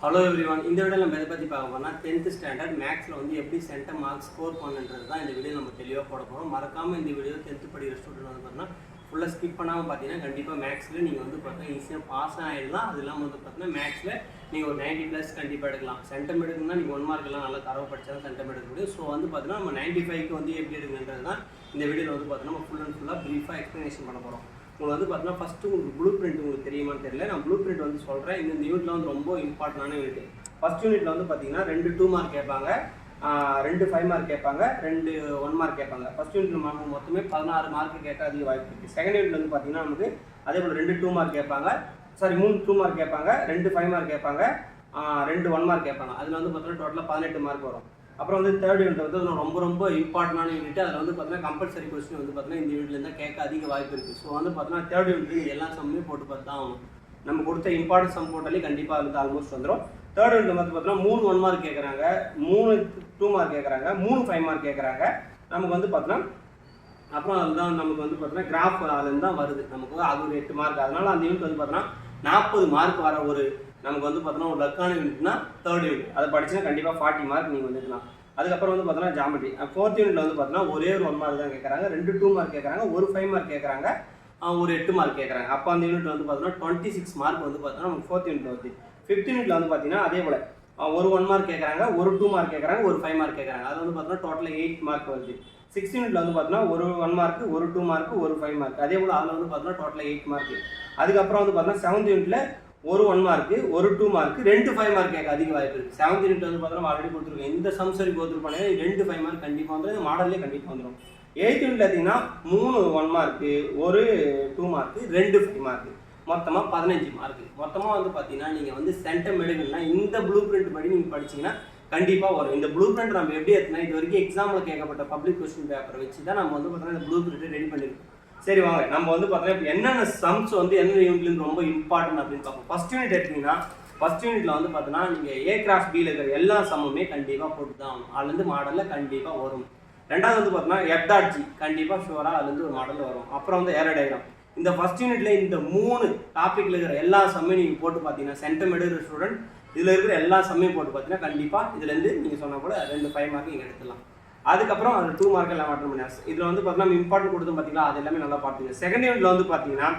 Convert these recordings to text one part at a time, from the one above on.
Hello everyone இந்த video நம்ம எதை பற்றி பார்க்க போனால் டென்த்து ஸ்டாண்டர்ட் மேக்ஸில் வந்து எப்படி சென்டர் மார்க் ஸ்கோர் பண்ணுன்றது தான் இந்த வீடியோ நம்ம தெளிவாக போட போகிறோம் மறக்காமல் இந்த வீடியோ டென்த்து படிக்கிற ஸ்டூடெண்ட் வந்து பார்த்தீங்கன்னா ஃபுல்லாக ஸ்கிப் பண்ணாமல் பார்த்தீங்கன்னா கண்டிப்பாக மேக்ஸில் நீங்கள் வந்து பார்த்தீங்கன்னா ஈஸியாக பாஸ் ஆகிடலாம் அது இல்லாமல் வந்து பார்த்தீங்கன்னா மேக்ஸில் நீங்கள் ஒரு 90 ப்ளஸ் கண்டிப்பாக எடுக்கலாம். சென்டம் எடுக்கணும்னா நீங்கள் ஒன் மார்க் எல்லாம் நல்லா தரவு படிச்சா சென்டம் எடுக்க முடியும். ஸோ வந்து பார்த்தீங்கன்னா நம்ம 95 ஃபைவ்க்கு வந்து எப்படி எடுக்கணுன்றது தான் இந்த வீடியோவில் வந்து பார்த்தீங்கன்னா நம்ம ஃபுல் அண்ட் ஃபுல்லாக ப்ரீஃபாக எக்ஸ்ப்ளனேஷன் பண்ண போகிறோம் உங்களுக்கு வந்து பார்த்தீங்கன்னா ஃபஸ்ட்டு உங்களுக்கு ப்ளூ பிரிண்ட் உங்களுக்கு தெரியுமான்னு தெரியல. நான் ப்ளூ பிரிண்ட் வந்து சொல்கிறேன் இந்த யூனிட்ல வந்து ரொம்ப இம்பார்ட்டண்டான யூனிட் ஃபர்ஸ்ட் யூனிட்ல வந்து பார்த்தீங்கன்னா ரெண்டு டூ மார்க் கேட்பாங்க. ரெண்டு ஃபைவ் மார்க் கேட்பாங்க. ரெண்டு ஒன் மார்க் கேட்பாங்க. ஃபர்ஸ்ட் யூனிட்ல நமக்கு மொத்தமே பதினாறு மார்க் கேட்க அதிக வாய்ப்பு இருக்குது செகண்ட் யூனிட்ல வந்து பார்த்தீங்கன்னா நமக்கு அதே போல் ரெண்டு டூ மார்க் கேட்பாங்க. சாரி மூணு டூ மார்க் கேட்பாங்க. ரெண்டு ஃபைவ் மார்க் கேட்பாங்க. ரெண்டு ஒன் மார்க் கேட்பாங்க. அதில் வந்து பார்த்தீங்கன்னா டோட்டலாக பதினெட்டு மார்க் வரும். அப்புறம் வந்து தேர்ட் யூனிட் வந்து ரொம்ப ரொம்ப இம்பார்ட்டண்டான யூனிட் அதில் வந்து பார்த்தீங்கன்னா கம்பல்சரி கொஸ்டின் வந்து பார்த்தீங்கன்னா இந்த யூனிட்ல இருந்தால் கேட்க அதிக வாய்ப்பு இருக்குது ஸோ வந்து பார்த்தீங்கன்னா தேர்ட் யூனிட் எல்லா சம்மே போட்டு பார்த்தா நம்ம கொடுத்த இம்பார்ட்டன்ட் சம் போட்டாலே கண்டிப்பாக அதுக்கு ஆல்மோஸ்ட் வந்துடும் தேர்ட் யூனிட் வந்து பார்த்தீங்கன்னா மூணு ஒன் மார்க் கேட்குறாங்க மூணு டூ மார்க் கேட்குறாங்க மூணு ஃபைவ் மார்க் கேட்குறாங்க நமக்கு வந்து பார்த்தீங்கன்னா அப்புறம் அதுதான் நமக்கு வந்து பார்த்தீங்கன்னா கிராஃப் அதுலேருந்து தான் வருது. நமக்கு அது ஒரு எட்டு மார்க் அதனால அந்த யூனிட் வந்து பார்த்தீங்கன்னா நாற்பது மார்க் வர ஒரு நமக்கு வந்து பார்த்தோன்னா ஒரு லக்கான யூனிட்னா தேர்ட் யூனிட் அதை படிச்சுன்னா கண்டிப்பாக ஃபார்ட்டி மார்க் நீங்கள் வந்துக்கலாம் அதுக்கப்புறம் வந்து பார்த்தீங்கன்னா ஜாமெட்ரி ஃபோர்த் யூனிட்ல வந்து பார்த்தோன்னா ஒரே ஒரு ஒன் மார்க் தான் கேட்குறாங்க ரெண்டு டூ மார்க் கேட்குறாங்க ஒரு ஃபைவ் மார்க் கேட்குறாங்க ஒரு எட்டு மார்க் கேட்குறாங்க அப்போ அந்த யூனிட் வந்து பார்த்தீங்கன்னா டுவெண்ட்டி சிக்ஸ் மார்க் வந்து பார்த்தீங்கன்னா நமக்கு ஃபோர்த் யூனிட் வருது. ஃபிஃப்த் யூனிட்ல வந்து பார்த்தீங்கன்னா அதே போல். ஒரு ஒன் மார்க் கேட்குறாங்க ஒரு டூ மார்க் கேட்குறாங்க ஒரு ஃபைவ் மார்க் கேட்குறாங்க அது வந்து பார்த்தீங்கன்னா டோட்டலாக எயிட் மார்க் வருது. சிக்ஸ் யூனிட்ல வந்து பார்த்தீங்கன்னா ஒரு ஒன் மார்க் ஒரு டூ மார்க் ஒரு ஃபைவ் மார்க் அதே போல் அதில் வந்து பார்த்தீங்கன்னா டோட்டலாக எயிட் மார்க் அதுக்கப்புறம் வந்து பார்த்தீங்கன்னா செவன்த் யூனிட்ல ஒரு ஒன் மார்க் ஒரு டூ மார்க் ரெண்டு ஃபைவ் மார்க் எனக்கு அதிக வாய்ப்பு இருக்குது செவன்த் யூனிட் வந்து பார்த்தீங்கன்னா ஆல்ரெடி கொடுத்துருக்கோம் இந்த சம்சரி கோத்ரூ ரெண்டு ஃபைவ் மார்க் கண்டிப்பாக வந்து மாடல்லே கண்டிப்பாக வந்துடும் எயித் யூனிட் பார்த்தீங்கன்னா மூணு ஒன் மார்க்கு ஒரு டூ மார்க் ரெண்டு ஃபைவ் மார்க் மொத்தமாக பதினஞ்சு மார்க் மொத்தமாக வந்து பார்த்தீங்கன்னா நீங்கள் வந்து சென்டம் எடுக்கணும்னா இந்த ப்ளூ பிரிண்ட் படி நீங்கள் படிச்சீங்கன்னா கண்டிப்பாக வரும். இந்த ப்ளூ பிரிண்ட் நம்ம எப்படி எடுத்துனா இது வரைக்கும் எக்ஸாமில் கேட்கப்பட்ட பப்ளிக் கொஸ்டின் பேப்பரை வச்சு தான் நம்ம வந்து பார்த்தீங்கன்னா இந்த ப்ளூ பிரிண்ட் ரெடி பண்ணிருக்கோம். சரி வாங்க. நம்ம வந்து பார்த்தோன்னா இப்போ என்னென்ன சம்ஸ் வந்து என்னென்ன யூனிட்லேருந்து ரொம்ப இம்பார்ட்டன்ட் அப்படின்னு பார்ப்போம். ஃபர்ஸ்ட் யூனிட் எடுத்தீங்கன்னா ஃபர்ஸ்ட் யூனிட்ல வந்து பார்த்தீங்கன்னா நீங்கள் ஏ கிராஸ் பியில் இருக்கிற எல்லா சம்முமே கண்டிப்பாக போட்டு தான் ஆகணும். அதுலேருந்து மாடலில் கண்டிப்பாக வரும். ரெண்டாவது வந்து பார்த்தீங்கன்னா எப்டாட்ஜி கண்டிப்பாக ஷுவராக அதுலேருந்து ஒரு மாடல் வரும். அப்புறம் வந்து ஏரோ டயக்ராம் இந்த ஃபர்ஸ்ட் யூனிட்ல இந்த மூணு டாப்பிக்கில் இருக்கிற எல்லா சம்மையும் நீங்கள் போட்டு பார்த்தீங்கன்னா சென்டம் எடுக்கிற ஸ்டூடெண்ட் இதில் இருக்கிற எல்லா சம்மையும் போட்டு பார்த்தீங்கன்னா கண்டிப்பாக இதுலேருந்து நீங்கள் சொன்ன கூட ரெண்டு ஃபைவ் மார்க் நீங்கள் எடுத்துடலாம். அதுக்கப்புறம் அது டூ மார்க் எல்லாம் மாற்றம் பண்ணியாச்சு இதில் வந்து பார்த்தீங்கன்னா இம்பார்ட்டன்ட் கொடுத்து பார்த்தீங்களா அது எல்லாமே நல்லா பார்த்துங்க. செகண்ட் யூனிட்ல வந்து பார்த்தீங்கன்னா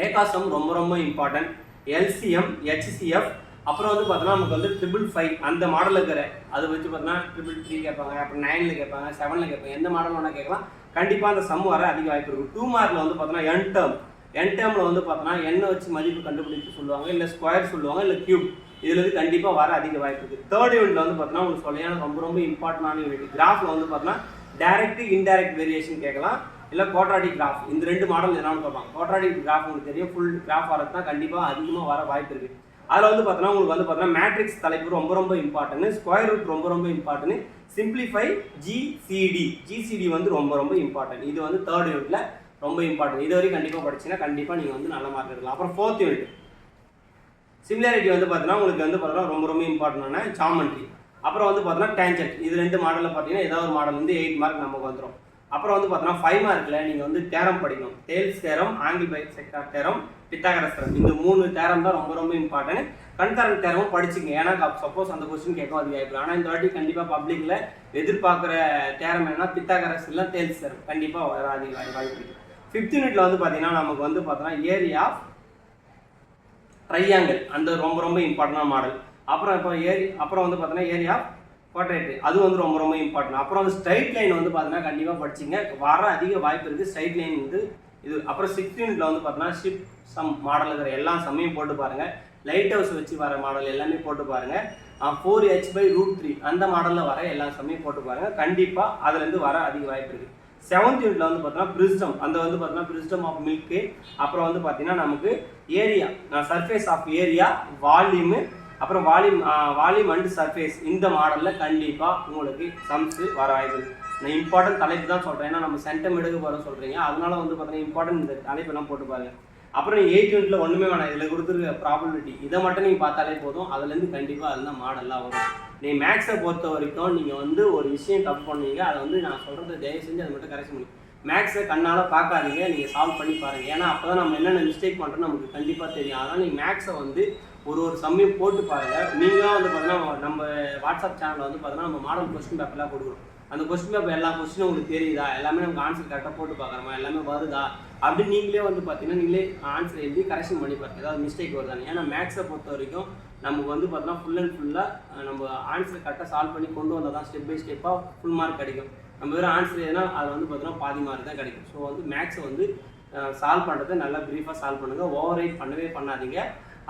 ரேகாசம் ரொம்ப ரொம்ப இம்பார்ட்டன்ட் எல்சிஎம் ஹெச்சிஎஃப் அப்புறம் வந்து பார்த்தீங்கன்னா நமக்கு வந்து ட்ரிபிள் ஃபைவ் அந்த மாடலில் இருக்கிற அதை வச்சு பார்த்தீங்கன்னா ட்ரிபிள் த்ரீ கேட்பாங்க அப்புறம் நைனில் கேட்பாங்க செவனில் கேட்பாங்க எந்த மாடல் வேணால் கேட்கலாம். கண்டிப்பாக அந்த சம் வர அதிக வாய்ப்பு இருக்கும் டூ மார்க்கில் வந்து பார்த்தீங்கன்னா என் டேர்ம் என் டேர்மில் வந்து பார்த்தோன்னா எண்ணெய் வச்சு மதிப்பு கண்டுபிடிச்சு சொல்லுவாங்க இல்லை ஸ்கொயர் சொல்லுவாங்க இல்லை கியூப் இதுல இருந்து கண்டிப்பாக வர அதிக வாய்ப்பு இருக்குது தேர்ட் யூனிட்ல வந்து பார்த்தோன்னா உங்களுக்கு சொல்லையான ரொம்ப ரொம்ப இம்பார்ட்டன்டான யூனிட் கிராஃபில் வந்து பார்த்தோன்னா டைரக்ட் இன்டைரக்ட் வேரியேஷன் கேட்கலாம். இல்லை குவாட்ராடிக் கிராஃப் இந்த ரெண்டு மாடல் என்னன்னு பார்ப்பாங்க குவாட்ராடிக் கிராஃப் உங்களுக்கு தெரியும். ஃபுல் கிராஃப் வரது தான் கண்டிப்பாக அதிகமாக வர வாய்ப்பு இருக்குது அதில் வந்து பார்த்தோன்னா உங்களுக்கு வந்து பார்த்தோன்னா மேட்ரிக்ஸ் தலைப்பு ரொம்ப ரொம்ப இம்பார்ட்டன்ட் ஸ்கொயர் ரூட் ரொம்ப ரொம்ப இம்பார்ட்டன்ட் சிம்பிளிஃபை ஜிசிடி ஜிசிடி வந்து ரொம்ப ரொம்ப இம்பார்ட்டன்ட் இது வந்து தேர்ட் யூனிட்ல ரொம்ப இம்பார்ட்டன்ட் இது வரைக்கும் கண்டிப்பாக படிச்சீங்கன்னா கண்டிப்பாக நீங்கள் வந்து நல்ல மார்க் எடுக்கலாம். அப்புறம் ஃபோர்த் யூனிட் சிமிலாரிட்டி வந்து பார்த்தீங்கன்னா உங்களுக்கு வந்து பார்த்தீங்கன்னா ரொம்ப ரொம்ப இம்பார்ட்டன்டான ஜாமெண்ட்ரி அப்புறம் வந்து பார்த்தீங்கன்னா டேஞ்சட் இது ரெண்டு மாடலில் பார்த்தீங்கன்னா ஏதாவது ஒரு மாடல் வந்து எயிட் மார்க் நமக்கு வந்துடும் அப்புறம் வந்து பார்த்தீங்கன்னா ஃபைவ் மார்க்கில் நீங்கள் வந்து தேரம் படிக்கணும். Thales theorem angle bisector theorem Pythagoras theorem இந்த மூணு தேரம் தான் ரொம்ப ரொம்ப இம்பார்ட்டன்ட் கண்கரண்ட் தேரமும் படிச்சுங்க ஏன்னா சப்போஸ் அந்த கொஸ்டின் கேட்கும் அது வாய்ப்பு ஆனால் இந்த வாட்டி கண்டிப்பாக பப்ளிக்கில் எதிர்பார்க்குற தேரம் என்னன்னா பித்தாகரஸ் இல்லை தேல்ஸ் தேரம் கண்டிப்பாக வராது வாய்ப்பு இருக்குது ஃபிஃப்த் யூனிட்ல வந்து பார்த்தீங்கன்னா நமக்கு வந்து பார்த்தீங்கன்னா ஏரியா ட்ரையாங்கிள் அந்த ரொம்ப ரொம்ப இம்பார்ட்டண்டான மாடல் அப்புறம் இப்போ ஏரி அப்புறம் வந்து பார்த்தீங்கன்னா ஏரியா போர்ட்ரேட் அது வந்து ரொம்ப ரொம்ப இம்பார்ட்டன்ட் அப்புறம் வந்து ஸ்ட்ரைட் லைன் வந்து பார்த்தீங்கன்னா கண்டிப்பாக படிச்சிங்க. வர அதிக வாய்ப்பு இருக்குது ஸ்ட்ரைட் லைன் வந்து இது அப்புறம் சிக்ஸ்த் யூனிட்ல வந்து பார்த்தீங்கன்னா ஷிப் சம் மாடல் இருக்கிற எல்லா சம்மையும் போட்டு பாருங்கள் லைட் ஹவுஸ் வச்சு வர மாடல் எல்லாமே போட்டு பாருங்கள் four H by root three அந்த மாடலில் வர எல்லா சம்மையும் போட்டு பாருங்கள் கண்டிப்பாக அதுலேருந்து வர அதிக வாய்ப்பு இருக்குது செவன்த் யூனிட்ல வந்து பார்த்தீங்கன்னா பிரிஸ்டம் அந்த வந்து பார்த்தீங்கன்னா பிரிஸ்டம் ஆஃப் மில்க்கு அப்புறம் வந்து பார்த்தீங்கன்னா நமக்கு area surface of area volume அப்புறம் வால்யூம் வால்யூம் அண்ட் சர்ஃபேஸ் இந்த மாடலில் கண்டிப்பாக உங்களுக்கு சம்ஸு வர வாய்ப்பு நான் இம்பார்ட்டன்ட் தலைப்பு தான் சொல்கிறேன் ஏன்னா நம்ம சென்டம் எடுக்க போகிறோம் சொல்கிறீங்க அதனால வந்து பார்த்தீங்கன்னா இம்பார்ட்டன்ட் இந்த தலைப்பெல்லாம் போட்டு பாருங்க. அப்புறம் எயிட் யூனிட்ல ஒன்றுமே வேணாம். இதில் கொடுத்துருக்க ப்ராபபிலிட்டி இதை மட்டும் நீங்கள் பார்த்தாலே போதும். அதுலேருந்து கண்டிப்பாக அதுதான் மாடல்லாம் வரும். நீ மேக்ஸை பொறுத்த வரைக்கும் நீங்கள் வந்து ஒரு விஷயம் தப்பு பண்ணுவீங்க அதை வந்து நான் சொல்கிறத தயவு செஞ்சு அதை மட்டும் கரெக்ஷன் பண்ணி மேக்ஸை கண்ணால் பார்க்காதீங்க நீங்கள் சால்வ் பண்ணி பாருங்கள் ஏன்னா அப்போ தான் நம்ம என்னென்ன மிஸ்டேக் பண்ணுறோம் நமக்கு கண்டிப்பாக தெரியும். அதனால் நீங்கள் மேக்ஸை வந்து ஒரு ஒரு சமயம் போட்டு பாருங்கள் நீங்களாக வந்து பார்த்தீங்கன்னா நம்ம வாட்ஸ்அப் சேனலில் வந்து பார்த்தீங்கன்னா நம்ம மாடல் கொஸ்டின் பேப்பர்லாம் கொடுக்குறோம் அந்த கொஸ்டின் பேப்பர் எல்லா கொஸ்டினும் உங்களுக்கு தெரியுதா? எல்லாமே நமக்கு ஆன்சர் கரெக்டாக போட்டு பார்க்குறோமா எல்லாமே வருதா? அப்படின்னு நீங்களே வந்து பார்த்தீங்கன்னா நீங்களே ஆன்சர் எழுதி கரெக்ஷன் பண்ணி பாருங்க. ஏதாவது மிஸ்டேக் வருதான்னு. ஏன்னா மேக்ஸை பொறுத்த வரைக்கும் நமக்கு வந்து பார்த்தோன்னா ஃபுல் அண்ட் ஃபுல்லாக நம்ம ஆன்சர் கரெக்டாக சால்வ் பண்ணி கொண்டு வந்தால் தான் ஸ்டெப் பை ஸ்டெப்பாக ஃபுல் மார்க் கிடைக்கும். நம்ம வெறும் ஆன்சர் எதுனா அது வந்து பார்த்தோன்னா பாதி மார்க் தான் கிடைக்கும். ஸோ வந்து மேக்ஸை வந்து சால்வ் பண்ணுறதை நல்லா ப்ரீஃபாக சால்வ் பண்ணுங்கள் ஓவர் ரைட் பண்ணவே பண்ணாதீங்க.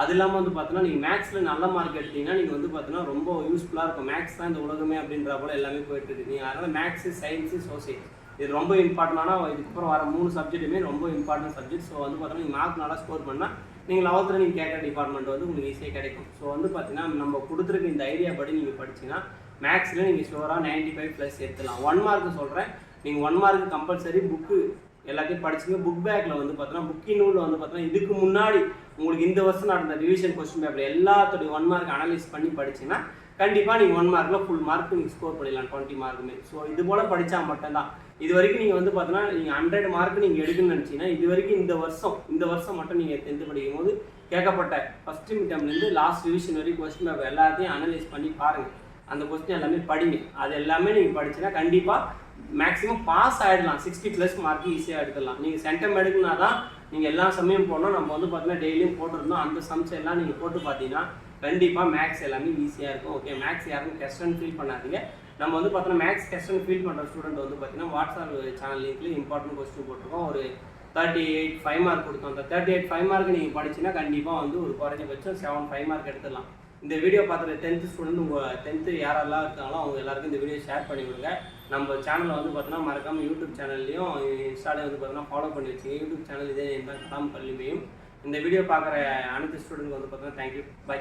அது இல்லாமல் வந்து பார்த்தோன்னா நீங்கள் மேக்ஸில் நல்ல மார்க் எடுத்தீங்கன்னா நீங்கள் வந்து பார்த்தீங்கன்னா ரொம்ப யூஸ்ஃபுல்லாக இருக்கும். மேக்ஸ் தான் இந்த உலகமே அப்படின்ற போல எல்லாமே போயிட்டு இருக்கு. நீங்கள் அதனால் மேக்ஸு சயின்ஸு சோசியல் இது ரொம்ப இம்பார்ட்டண்டான இதுக்கப்புறம் வர மூணு சப்ஜெக்ட்டுமே ரொம்ப இம்பார்ட்டன்ட் சப்ஜெக்ட் ஸோ வந்து பார்த்தீங்கன்னா நீங்கள் மார்க் நல்லா ஸ்கோர் பண்ணால் நீங்கள் லெவல்த்தில் நீங்கள் கேட்குற டிபார்ட்மெண்ட் வந்து உங்களுக்கு ஈஸியாக கிடைக்கும். ஸோ வந்து பார்த்தீங்கன்னா நம்ம கொடுத்துருக்க இந்த ஐடியா படி நீங்கள் படிச்சிங்கன்னா மேக்ஸில் நீங்கள் ஷோராக நைன்ட்டி ஃபைவ் ப்ளஸ் எடுத்துலாம் ஒன் மார்க் சொல்கிறேன் நீங்கள் ஒன் மார்க் கம்பல்சரி புக்கு எல்லாத்தையும் படிச்சுங்க. புக் பேக்கில் வந்து பார்த்தீங்கன்னா புக்கி நூலில் வந்து பார்த்தீங்கன்னா இதுக்கு முன்னாடி உங்களுக்கு இந்த வருஷம் நடந்த ரிவிஷன் கொஸ்டின் பேப்பர் எல்லாத்தோடைய ஒன் மார்க் அனலைஸ் பண்ணி படிச்சிங்கன்னா கண்டிப்பாக நீங்கள் ஒன் மார்க்கில் ஃபுல் மார்க் நீங்கள் ஸ்கோர் பண்ணிடலாம் டுவெண்ட்டி மார்க்குமே ஸோ இது போல் படித்தா மட்டும்தான். இது வரைக்கும் நீங்கள் வந்து பார்த்தீங்கன்னா நீங்கள் ஹண்ட்ரட் மார்க் நீங்கள் எடுக்கணும்னு நினச்சிங்கன்னா இது வரைக்கும் இந்த வருஷம் இந்த வருஷம் மட்டும் நீங்கள் டென்த்து படிக்கும் போது கேட்கப்பட்ட ஃபஸ்ட்டு மிட்டம்லேருந்து லாஸ்ட் ரிவிஷன் வரைக்கும் கொஸ்டின் பேப்பர் எல்லாத்தையும் அனலைஸ் பண்ணி பாருங்கள் அந்த கொஸ்டின் எல்லாமே படிங்க. அது எல்லாமே நீங்கள் படிச்சுன்னா கண்டிப்பாக மேக்ஸிமம் பாஸ் ஆகிடலாம் சிக்ஸ்டி ப்ளஸ் மார்க் ஈஸியாக எடுத்துடலாம். நீங்கள் சென்டம் எடுக்குனா தான் நீங்கள் எல்லா சமயம் போனோம் நம்ம வந்து பார்த்தீங்கன்னா டெய்லியும் போட்டிருந்தோம். அந்த சம்ஸ் எல்லாம் நீங்கள் போட்டு பார்த்தீங்கன்னா கண்டிப்பாக மேக்ஸ் எல்லாமே ஈஸியாக இருக்கும். ஓகே மேக்ஸ் யாரும் கஷ்டம்னு ஃபீல் பண்ணாதீங்க. நம்ம வந்து பார்த்தோன்னா மேக்ஸ் கஷ்டம்னு ஃபீல் பண்ணுற ஸ்டூடெண்ட் வந்து பார்த்தீங்கன்னா வாட்ஸ்அப் சேனல் லிங்க்ல இம்பார்ட்டன்ட் கொஸ்டின் போட்டிருக்கோம். ஒரு தேர்ட்டி எயிட் ஃபைவ் மார்க் கொடுத்தோம். அந்த தேர்ட்டி எயிட் ஃபைவ் மார்க் நீங்கள் படிச்சுன்னா கண்டிப்பாக வந்து ஒரு குறைஞ்சபட்சம் செவன் ஃபைவ் மார்க் எடுத்துடலாம். இந்த வீடியோ பார்த்துற டென்த்து ஸ்டூடெண்ட் உங்கள் டென்த்து யாரெல்லாம் இருக்காங்களோ அவங்க எல்லாருக்கும் இந்த வீடியோ ஷேர் பண்ணி விடுங்க. நம்ம சேனலை வந்து பார்த்தோன்னா மறக்காமல் யூடியூப் சேனல்லையும் இன்ஸ்டாலையும் வந்து பார்த்தோன்னா ஃபாலோ பண்ணி வச்சுங்க. யூடியூப் சேனல் இதே தான் கலாம் கல்விமையும் இந்த வீடியோ பார்க்குற அனைத்து ஸ்டூடெண்ட் வந்து பார்த்தோன்னா தேங்க்யூ பை